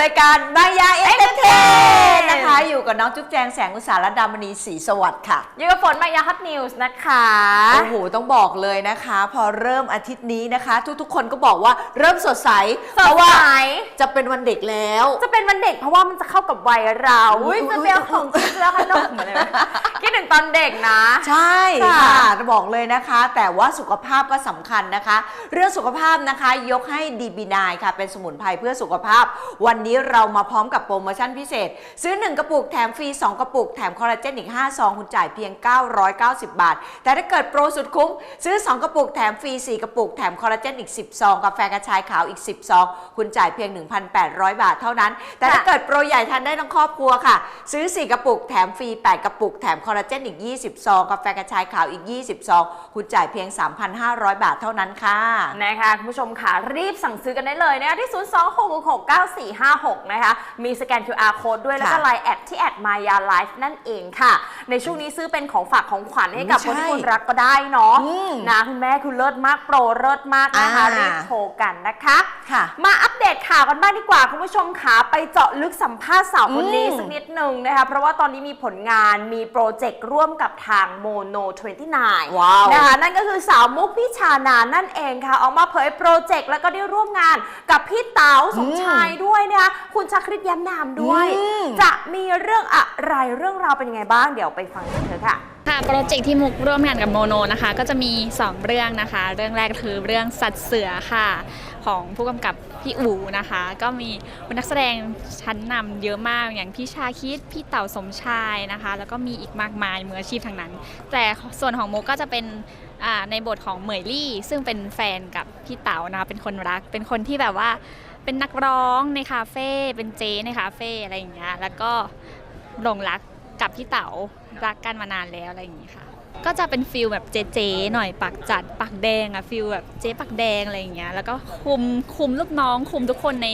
รายการบายาเอ็นเตอร์เทน อยู่กับน้องจุ๊บแจงแสงอุตสาหและดามณีศรีสวัสดิ์ค่ะอยู่กับฝนมายาฮัตนิวส์นะคะ โอ้โหต้องบอกเลยนะคะ พอเริ่มอาทิตย์นี้นะคะ ทุกๆ คนก็บอกว่าเริ่มสดใสสเพดราะว่าใสจะเป็นวันเด็กแล้ว จะเป็นวันเด็กเพราะว่ามันจะเข้ากับวัยเราอุ๊อุ้ยยอุ๊ยจะเปรี้ยวของกินแล้วขนมอะไรไหมคิดถึงตอนเด็กนะ ใช่ค่ะค่ะจะบอกเลยนะคะ แต่ว่าสุขภาพก็สำคัญนะคะ เรื่องสุขภาพนะคะยกให้ดีบีนายค่ะเป็นสมุนไพรเพื่อสุขภาพ วันนี้เรามาพร้อมกับโปรโมชั่นพิเศษ ซื้อ1กระปุกแถมฟรี 2 กระปุก แถมคอลลาเจนอีก5ซองคุณจ่ายเพียง 990 บาท แต่ถ้าเกิดโปรสุดคุ้ม ซื้อ 2 กระปุก แถมฟรี 4 กระปุก แถมคอลลาเจนอีก 10 ซอง กาแฟกระชายขาวอีก 10 ซอง คุณจ่ายเพียง 1,800 บาทเท่านั้น แต่ถ้าค่ะเกิดโปรใหญ่ทานได้ทั้งครอบครัวค่ะ ซื้อ 4 กระปุก แถมฟรี 8 กระปุก แถมคอลลาเจนอีก 20 ซอง กาแฟกระชายขาวอีก 20 ซอง คุณจ่ายเพียง 3,500 บาทเท่านั้นค่ะ นะคะคุณผู้ชมค่ะ รีบสั่งซื้อกันได้เลยนะคะที่ 0 2 6 6 9 4 5 6 นะคะ มีสแกน QR code ด้วยแล้วก็ค่ะไลน์แอดที่แอดมายาไลฟ์นั่นเองค่ะ ในช่วงนี้ซื้อเป็นของฝากของขวัญให้กับไม่คนใช่ที่คุณรักก็ได้เนาะอืมนะคุณแม่คือเลิศมากโปรเลิศมากนะคะอ่ารีบโทรกันนะคะค่ะมาอัปเดตข่าวกันบ้างดีกว่าคุณผู้ชมค่ะไปเจาะลึกสัมภาษณ์สาวคนนี้อืมสักนิดหนึ่งนะคะเพราะว่าตอนนี้มีผลงานมีโปรเจกต์ร่วมกับทางโมโน29ว้าวนะคะนั่นก็คือสาวมุกพิชานานั่นเองค่ะ ออกมาเผยโปรเจกต์แล้วก็ได้ร่วมงานกับพี่เต๋าสมชายด้วยนะคะคุณชักริดย้ำนามด้วยอืมจะมีเรื่องอะไรเรื่องราวเป็นยังไงบ้างเดี๋ยวไปฟังกันเถอะค่ะค่ะโปรเจกต์ที่มุกร่วมงานกับโมโนนะคะ ก็จะมี 2 เรื่องนะคะ เรื่องแรกคือเรื่องสัตว์เสือค่ะ ของผู้กำกับพี่อูนะคะ ก็มีนักแสดงชั้นนำเยอะมากอย่างพี่ชาคิดพี่เต่าสมชายนะคะ แล้วก็มีอีกมากมายมืออาชีพทั้งนั้น แต่ส่วนของมุกก็จะเป็นในบทของเหมยลี่ ซึ่งเป็นแฟนกับพี่เต๋านะคะเป็นคนรัก เป็นคนที่แบบว่า เป็นนักร้องในคาเฟ่เป็นเจในคาเฟ่อะไรอย่างเงี้ยแล้วก็หลงรักกับพี่เต๋ารักกันมานานแล้วอะไรอย่างเงี้ยค่ะ ก็จะเป็นฟิลแบบเจ๊ๆหน่อยปากจัดปากแดงอะฟิลแบบเจ๊ปากแดงอะไรอย่างเงี้ยแล้วก็คุมคุมลูกน้องคุมทุกคนใน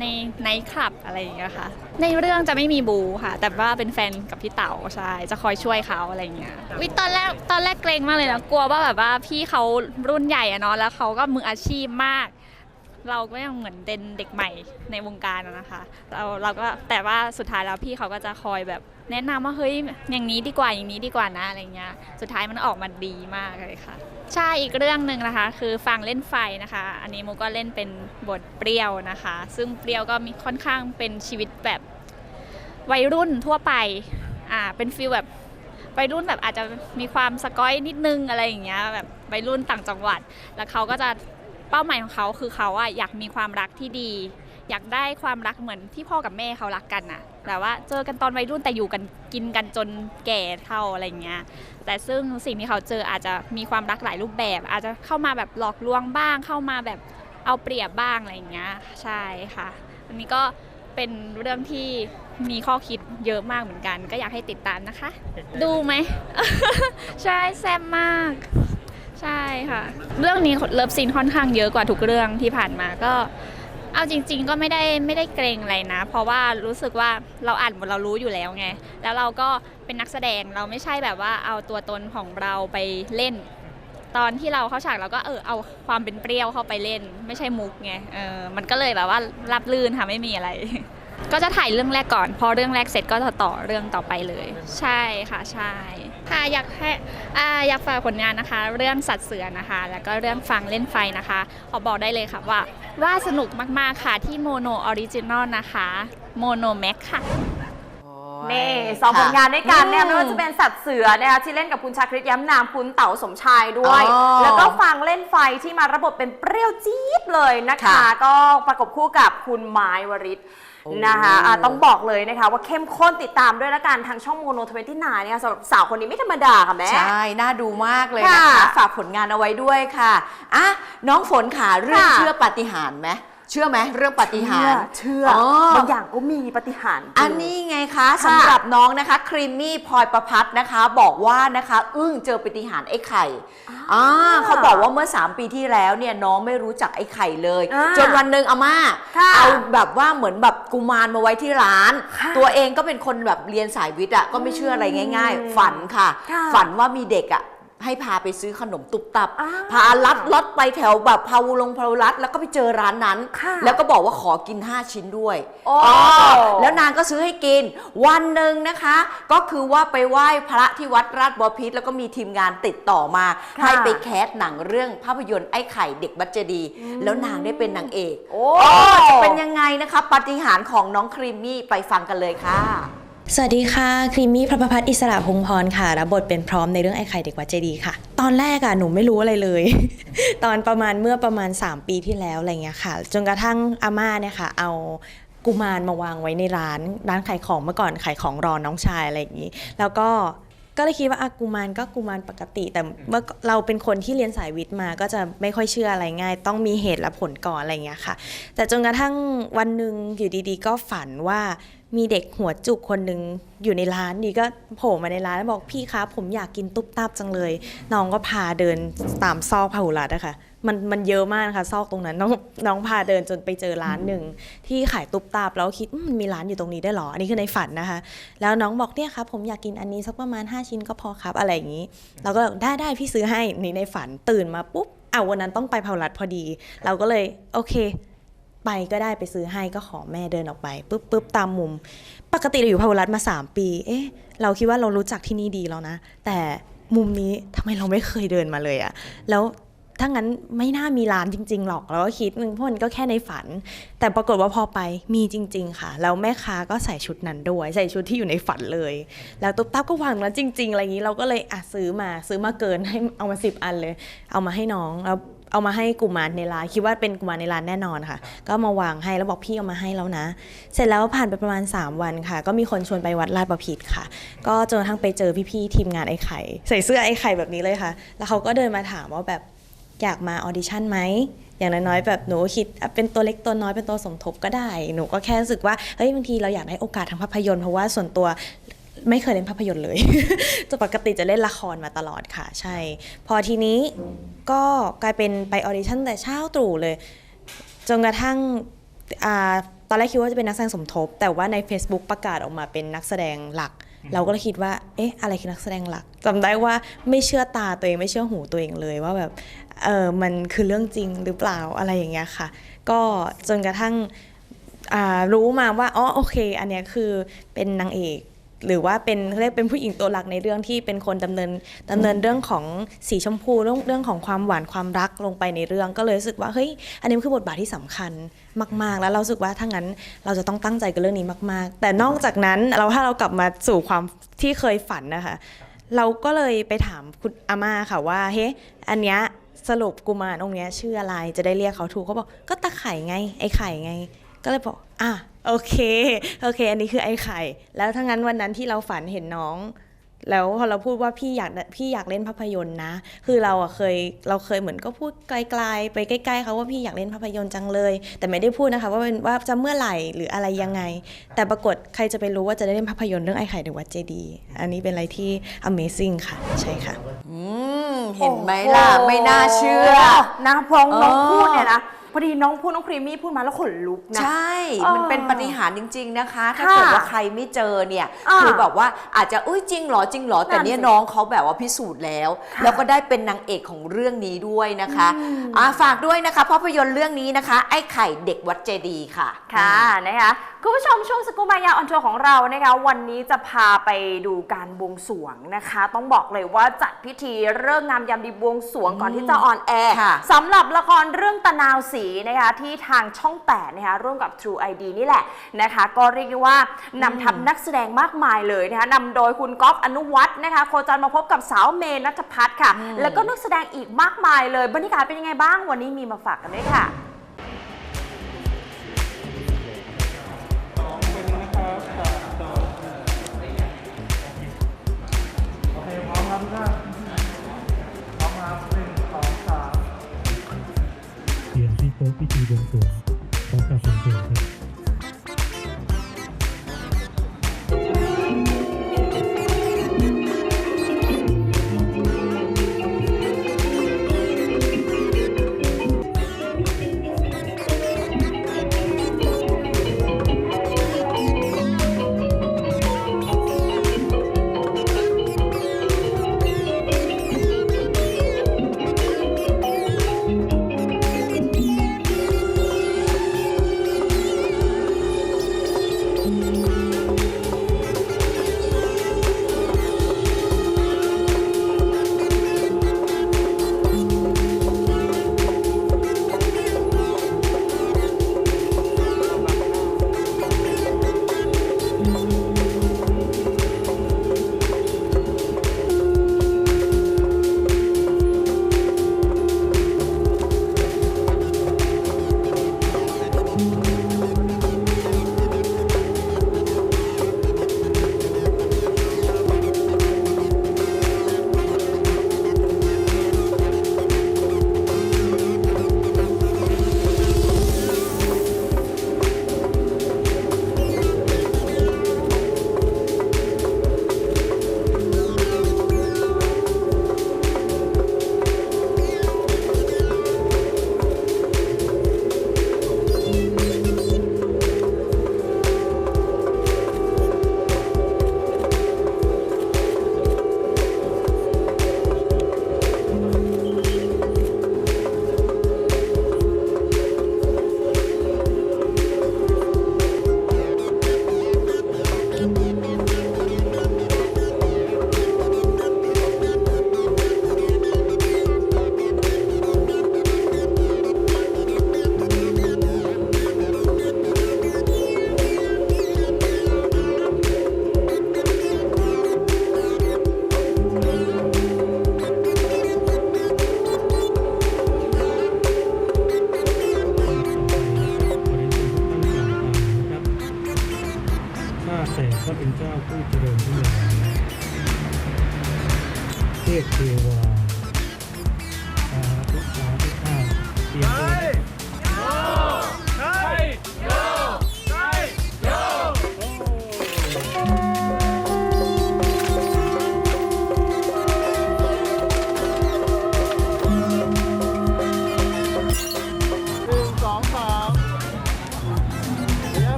ในในคลับอะไรอย่างเงี้ยค่ะ ในเรื่องจะไม่มีบูค่ะ แต่ว่าเป็นแฟนกับพี่เต๋าใช่จะคอยช่วยเขาอะไรอย่างเงี้ยวิตอนแรกตอนแรกเกรงมากเลยนะกลัวว่าแบบว่าพี่เขารุ่นใหญ่อะเนาะแล้วเขาก็มืออาชีพมาก เราก็ยังเหมือนเป็นเด็กใหม่ในวงการอะนะคะ เราเราก็แต่ว่าสุดท้ายแล้วพี่เขาก็จะคอยแบบแนะนำว่าเฮ้ยอย่างนี้ดีกว่าอย่างนี้ดีกว่านะอะไรเงี้ย สุดท้ายมันออกมาดีมากเลยค่ะ ใช่อีกเรื่องหนึ่งนะคะ คือฟังเล่นไฟนะคะ อันนี้โมก็เล่นเป็นบทเปรี้ยวนะคะ ซึ่งเปรี้ยวก็มีค่อนข้างเป็นชีวิตแบบวัยรุ่นทั่วไปอ่าเป็นฟีลแบบวัยรุ่นแบบอาจจะมีความสกอยนิดนึงอะไรอย่างเงี้ยแบบวัยรุ่นต่างจังหวัด แล้วเขาก็จะ เป้าหมายของเขาคือเขาอะอยากมีความรักที่ดี อยากได้ความรักเหมือนที่พ่อกับแม่เขารักกันน่ะแต่ว่าเจอกันตอนวัยรุ่นแต่อยู่กันกินกันจนแก่เท่าอะไรอย่างเงี้ยแต่ซึ่งสิ่งที่เขาเจออาจจะมีความรักหลายรูปแบบ อาจจะเข้ามาแบบหลอกลวงบ้าง เข้ามาแบบเอาเปรียบบ้างอะไรอย่างเงี้ยใช่ค่ะอันนี้ก็เป็นเรื่องที่มีข้อคิดเยอะมากเหมือนกัน ก็อยากให้ติดตามนะคะ ดูไหม ใช่แซ่บมาก ใช่ค่ะ เรื่องนี้เลิฟซีนค่อนข้างเยอะกว่าทุกเรื่องที่ผ่านมาก็ เอาจริง ๆ ก็ไม่ได้ไม่ได้เกรงอะไรนะ เพราะว่ารู้สึกว่าเราอ่านบทเรารู้อยู่แล้วไง แล้วเราก็เป็นนักแสดงเราไม่ใช่แบบว่าเอาตัวตนของเราไปเล่น ตอนที่เราเข้าฉากเราก็เออเอาความเป็นเปรี้ยวเข้าไปเล่น ไม่ใช่มุกไงเออมันก็เลยแบบว่ารับลื่นค่ะไม่มีอะไร ก็จะถ่ายเรื่องแรกก่อน พอเรื่องแรกเสร็จก็จะต่อเรื่องต่อไปเลย ใช่ค่ะใช่ค่ะอยากให้อ่าอยากฝากผลงานนะคะ เรื่องสัตว์เสือนะคะ แล้วก็เรื่องฟังเล่นไฟนะคะขอบอกได้เลยค่ะว่าว่าสนุกมากๆค่ะที่โมโนออริจินอลนะคะโมโนแม็กค่ะ นี่สองผลงานด้วยกันเนี่ยอืมไม่ว่าจะเป็นสัตว์เสือนะคะที่เล่นกับคุณชาคริตย้ำนามคุณเต๋าสมชายด้วย อ๋อแล้วก็ฟังเล่นไฟที่มาระบบเป็นเปรี้ยวจี๊ดเลยนะคะ ค่ะก็ประกบคู่กับคุณไม้วริศโอ้ นะคะอะต้องบอกเลยนะคะว่าเข้มข้นติดตามด้วยละกันทางช่องโมโนทเวนตี้นเนี่ยสำหรับสาวคนนี้ไม่ธรรมดาค่ะแม่ ใช่ น่าดูมากเลยนะคะ ค่ะฝากผลงานเอาไว้ด้วยค่ะอะน้องฝนขาเรื่องค่ะ เชื่อปาฏิหาริย์ไหม เชื่อไหมเรื่องปาฏิหาริย์เชื่ออ๋อบางอย่างก็มีปาฏิหารย์จริงอันนี้ไงคะสำหรับน้องนะคะครีมมี่พลอยประพัฒน์นะคะ บอกว่านะคะ อึ้งเจอปาฏิหารย์ไอ้ไข่อ่าเขาบอกว่าเมื่อ 3 ปีที่แล้วเนี่ยน้องไม่รู้จักไอ้ไข่เลยอ่าจนวันหนึ่งอาม่าค่ะเอาแบบว่าเหมือนแบบกุมารมาไว้ที่ร้านค่ะตัวเองก็เป็นคนแบบเรียนสายวิทย์อะก็ไม่เชื่ออะไรง่ายอืมๆฝันค่ะค่ะ ฝันว่ามีเด็กอะ ให้พาไปซื้อขนมตุบตับอ่าพาลัดลอดไปแถวแบบพาวุลงพาวุรัด แล้วก็ไปเจอร้านนั้นค่ะแล้วก็บอกว่าขอกิน 5 ชิ้นด้วยโอ้อ๋อแล้วนางก็ซื้อให้กิน วันหนึ่งนะคะ ก็คือว่าไปไหว้พระที่วัดราชบพิตรแล้วก็มีทีมงานติดต่อมาค่ะให้ไปแคสหนังเรื่องภาพยนตร์ไอ้ไข่เด็กบัจเจดี แล้วนางได้เป็นนางเอก โอ้โอ้จะเป็นยังไงนะคะปาฏิหาริย์ของน้องครีมมี่ไปฟังกันเลยค่ะ สวัสดีค่ะครีมมี่พระประพัฒน์อิสระพงพรค่ะรับบทเป็นพร้อมในเรื่องไอ้ไข่เด็กวัดเจดีค่ะ ตอนแรกอะหนูไม่รู้อะไรเลย ตอนประมาณเมื่อประมาณ 3 ปีที่แล้วอะไรเงี้ยค่ะ จนกระทั่งอาม่าเนี่ยค่ะ เอากุมารมาวางไว้ในร้านร้านขายของเมื่อก่อนขายของรอน้องชายอะไรอย่างนี้ แล้วก็ก็เลยคิดว่าอากุมารก็กุมารปกติ แต่เมื่อเราเป็นคนที่เรียนสายวิทย์มาก็จะไม่ค่อยเชื่ออะไรง่าย ต้องมีเหตุและผลก่อนอะไรเงี้ยค่ะ แต่จนกระทั่งวันหนึ่งอยู่ดีๆ ก็ฝันว่า มีเด็กหัวจุกคนหนึ่งอยู่ในร้านดีก็โผล่มาในร้านแล้วบอกพี่คะผมอยากกินตุ๊บตับจังเลย น้องก็พาเดินตามซอกพาหุรัตนะคะมันมันเยอะมากนะคะซอกตรงนั้นน้องน้องพาเดินจนไปเจอร้านหนึ่งที่ขายตุ๊บตับแล้วคิดมมันมีร้านอยู่ตรงนี้ได้เหรอ อันนี้คือในฝันนะคะ แล้วน้องบอกเนี่ยครับผมอยากกินอันนี้สักประมาณ 5 ชิ้นก็พอครับอะไรอย่างนี้ เราก็ได้ได้พี่ซื้อให้นี่ในฝันตื่นมาปุ๊บอ่าวันนั้นต้องไปเผารัดพอดี เราก็เลยโอเค ไปก็ได้ไปซื้อให้ก็ขอแม่เดินออกไปปุ๊บปุ๊บตามมุม ปกติเราอยู่พาวรัตมา 3 ปี เอ๊ะ เราคิดว่าเรารู้จักที่นี่ดีแล้วนะ แต่มุมนี้ทำไมเราไม่เคยเดินมาเลยอะแล้วถ้างั้นไม่น่ามีร้านจริง ๆ หรอกเราก็คิดนึงพนก็แค่ในฝัน แต่ปรากฏว่าพอไปมีจริง ๆ ค่ะแล้วแม่ค้าก็ใส่ชุดนั้นด้วย ใส่ชุดที่อยู่ในฝันเลย แล้วตุ๊บตับก็วางแล้วจริง ๆ อะไรอย่างนี้เราก็เลยอะซื้อมาซื้อมาเกินให้เอามาสิบอันเลย เอามาให้น้องแล้ว เอามาให้กุมารในร้านคิดว่าเป็นกุมารในร้านแน่นอนค่ะ ก็มาวางให้แล้วบอกพี่เอามาให้แล้วนะ เสร็จแล้วผ่านไปประมาณ 3 วันค่ะ ก็มีคนชวนไปวัดลาดประพิตรค่ะ ก็จนกระทั่งไปเจอพี่ๆทีมงานไอ้ไข่ ใส่เสื้อไอ้ไข่แบบนี้เลยค่ะ แล้วเขาก็เดินมาถามว่าแบบอยากมาออดิชั่นไหมอย่างน้อยๆแบบหนูคิดอะเป็นตัวเล็กตัวน้อยเป็นตัวสมทบก็ได้ หนูก็แค่รู้สึกว่าเฮ้ยบางทีเราอยากได้โอกาสทางภาพยนตร์เพราะว่าส่วนตัว ไม่เคยเล่นภาพยนตร์เลย จะปกติจะเล่นละครมาตลอดค่ะ ใช่ พอทีนี้ก็กลายเป็นไปออดิชั่นแต่เช้าตรู่เลย จนกระทั่งอตอนแรกคิดว่าจะเป็นนักแสดงสมทบ แต่ว่าใน Facebook ประกาศออกมาเป็นนักแสดงหลัก เราก็เลยคิดว่า เอ๊ะ อะไรคือนักแสดงหลักจำได้ว่าไม่เชื่อตาตัวเองไม่เชื่อหูตัวเองเลยว่าแบบ เออมันคือเรื่องจริงหรือเปล่าอะไรอย่างเงี้ยค่ะ ก็จนกระทั่งรู้มาว่า อ๋อ โอเค อันเนี้ยคือเป็นนางเอก หรือว่าเป็นเรียกเป็นผู้หญิงตัวหลักในเรื่องที่เป็นคนดำเนินดำเนินเรื่องของสีชมพูเรื่องเรื่องของความหวานความรักลงไปในเรื่อง ก็เลยรู้สึกว่าเฮ้ยอันนี้คือบทบาทที่สำคัญมาก ๆ แล้วเราสึกว่าถ้างั้นเราจะต้องตั้งใจกับเรื่องนี้มาก ๆ แต่นอกจากนั้นเราถ้าเรากลับมาสู่ความที่เคยฝันนะคะ เราก็เลยไปถามคุณอาม่าค่ะว่าเฮ้อันเนี้ยสรุปกุมารองค์เนี้ยชื่ออะไรจะได้เรียกเขาถูกเขาบอกก็ตาไข่ไงไอ้ไข่ไง ก็เลยบอกอะ โอเค โอเค อันนี้คือไอ้ไข่ แล้วถ้างั้นวันนั้นที่เราฝันเห็นน้อง แล้วพอเราพูดว่าพี่อยากพี่อยากเล่นภาพยนตร์นะ คือเราอะเคยเราเคยเหมือนก็พูดไกลๆไปใกล้ๆเขาว่าพี่อยากเล่นภาพยนตร์จังเลย แต่ไม่ได้พูดนะคะว่าเป็นว่าจะเมื่อไหร่หรืออะไรยังไง แต่ปรากฏใครจะไปรู้ว่าจะได้เล่นภาพยนตร์เรื่องไอ้ไข่เดอะวัดเจดีย์อันนี้เป็นอะไรที่ Amazing ค่ะ ใช่ค่ะ อืมเห็นไหมล่ะโอ้โหไม่น่าเชื่อ นะพอน้องเออพูดเนี่ยนะ พอดีน้องพูดน้องครีมมี่พูดมาแล้วขนลุกนะ ใช่เออมันเป็นปฏิหารย์จริง ๆนะคะ ถ้าค่ะเกิดว่าใครไม่เจอเนี่ยอ่าคือแบบว่าอาจจะอุ้ยจริงเหรอจริงเหรอ แต่เนี่ยนั่นสิน้องเขาแบบว่าพิสูจน์แล้วค่ะแล้วก็ได้เป็นนางเอกของเรื่องนี้ด้วยนะคะอ่าฝากด้วยนะคะภาพยนตร์เรื่องนี้นะคะ ไอ้ไข่เด็กวัดเจดีย์ค่ะ ค่ะนะคะคุณผู้ชมช่วงสกูมายาออนทัวร์ของเรานะคะวันนี้จะพาไปดูการบวงสรวงนะคะ ต้องบอกเลยว่าจัดพิธีเริ่มงามยามดีบวงสรวงก่อนที่จะออนแอร์ค่ะสำหรับละครเรื่องตะนาวสีนะคะที่ทางช่องแปดนะคะร่วมกับ True ID นี่แหละนะคะ ก็เรียกได้ว่านำทัพนักแสดงมากมายเลยนะคะนำโดยคุณก๊อฟอนุวัฒน์นะคะโคจรมาพบกับสาวเมย์นัทพัฒน์ค่ะ แล้วก็นักแสดงอีกมากมายเลยบรรยากาศเป็นยังไงบ้างวันนี้มีมาฝากกันด้วยค่ะ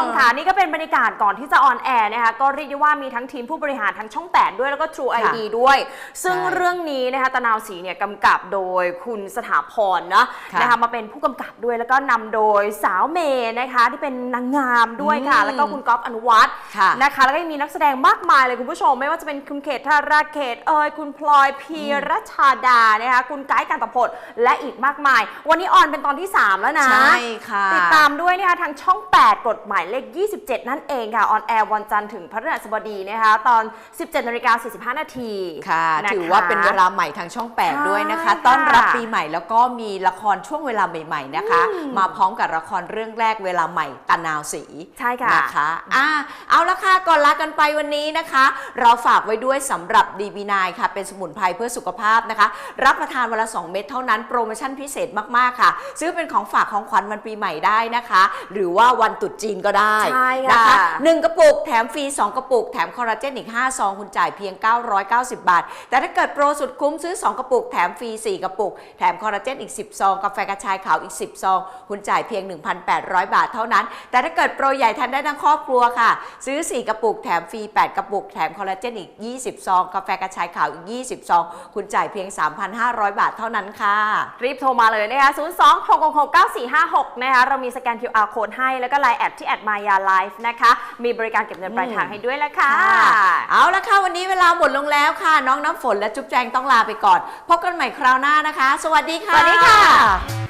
ชมค่ะนี่ก็เป็นบรรยากาศก่อนที่จะออนแอร์นะคะก็เรียกได้ว่ามีทั้งทีมผู้บริหารทั้งช่อง 8 ด้วยแล้วก็ True ค่ะ ID ด้วย ซึ่งใช่เรื่องนี้นะคะตะนาวศรีเนี่ยกำกับโดยคุณสถาพรเนาะค่ะนะคะมาเป็นผู้กำกับด้วยแล้วก็นำโดยสาวเมย์นะคะที่เป็นนางงามด้วยค่ะอืมแล้วก็คุณก๊อฟอนุวัฒน์ค่ะนะคะแล้วก็ยังมีนักแสดงมากมายเลยคุณผู้ชม ไม่ว่าจะเป็นคุณเขตธาราเขตเอยคุณพลอยพีรชาดานะคะคุณไกด์การตพลและอีกมากมาย วันนี้ออนเป็นตอนที่ 3 แล้วนะใช่ค่ะติดตามด้วยนะคะทางช่อง 8 กฎหมายเลข 27 นั่นเองค่ะ ออนแอร์วันจันทร์ถึงพฤหัสบดีนะคะ ตอน 17นาฬิกา45 นาทีค่ะนะคะถือว่าเป็นเวลาใหม่ทางช่องใช่8ด้วยนะคะค่ะต้อนรับปีใหม่แล้วก็มีละครช่วงเวลาใหม่ๆนะคะ มาพร้อมกับละครเรื่องแรกเวลาใหม่ตานาวสีใช่ค่ะนะคะอะเอาละค่ะก่อนลากันไปวันนี้นะคะ เราฝากไว้ด้วยสำหรับ DB9 ค่ะ เป็นสมุนไพรเพื่อสุขภาพนะคะ รับประทานวันละ 2 เม็ดเท่านั้นโปรโมชั่นพิเศษมากๆค่ะ ซื้อเป็นของฝากของขวัญวันปีใหม่ได้นะคะ หรือว่าวันตรุษจีนก็ได้ใช่นะค่ะคะ1กระปุกแถมฟรี 2 กระปุก แถมคอลลาเจนอีก 5 ซอง คุณจ่ายเพียง 990 บาท แต่ถ้าเกิดโปรสุดคุ้มซื้อ 2 กระปุก แถมฟรี 4 กระปุก แถมคอลลาเจนอีก 10 ซอง กาแฟกระชายขาวอีก 10 ซอง คุณจ่ายเพียง 1,800 บาทเท่านั้น แต่ถ้าเกิดโปรใหญ่ทานได้ทั้งครอบครัวค่ะ ซื้อ 4 กระปุก แถมฟรี 8 กระปุก แถมคอลลาเจนอีก 20 ซอง กาแฟกระชายขาวอีก 20 ซอง คุณจ่ายเพียง 3,500 บาทเท่านั้นค่ะ รีบโทรมาเลยนะคะ 0 2 6 6 6 9 4 5 6 นะคะ เรามีสแกน QR code ให้ แล้วก็ไลน์แอดที่แอดมายาไลฟ์นะคะ มีบริการเก็บเงินปลายทางให้ด้วยละค่ะ เอาละค่ะ วันนี้เวลาหมดลงแล้วค่ะ น้องน้ำฝนและจุ๊บแจงต้องลาไปก่อน พบกันใหม่คราวหน้านะคะ สวัสดีค่ะ สวัสดีค่ะ